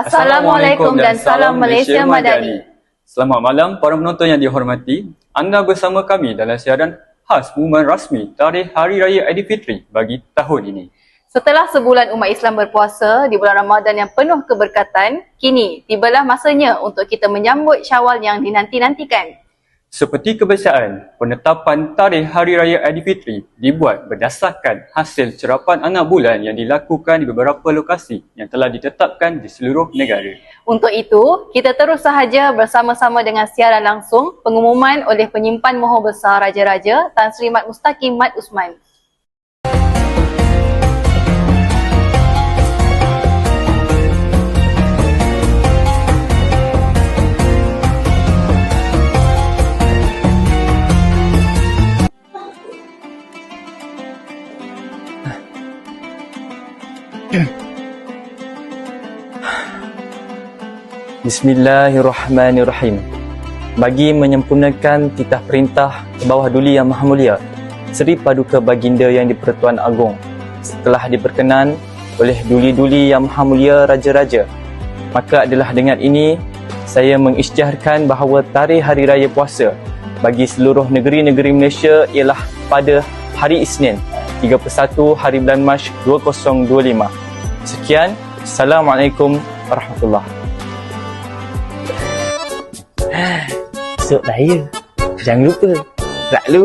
Assalamualaikum dan salam Malaysia Madani. Selamat malam para penonton yang dihormati. Anda bersama kami dalam siaran khas pengumuman rasmi tarikh Hari Raya Aidilfitri bagi tahun ini. Setelah sebulan umat Islam berpuasa di bulan Ramadan yang penuh keberkatan, kini tibalah masanya untuk kita menyambut Syawal yang dinanti-nantikan. Seperti kebiasaan, penetapan tarikh Hari Raya Aidilfitri dibuat berdasarkan hasil cerapan anak bulan yang dilakukan di beberapa lokasi yang telah ditetapkan di seluruh negara. Untuk itu, kita terus sahaja bersama-sama dengan siaran langsung pengumuman oleh penyimpan Mohon Besar Raja-Raja Tan Sri Mat Mustaqim Mat Usman. Bismillahirrahmanirrahim. Bagi menyempurnakan titah perintah ke bawah Duli Yang Maha Mulia, Seri Paduka Baginda Yang di-Pertuan Agong, setelah diperkenan oleh Duli-Duli Yang Maha Mulia Raja-Raja, maka adalah dengan ini saya mengisytiharkan bahawa tarikh Hari Raya Puasa bagi seluruh negeri-negeri Malaysia ialah pada hari Isnin, 31 hari bulan Mac 2025. Sekian, Assalamualaikum warahmatullahi Esok raya. Jangan lupa. Selalu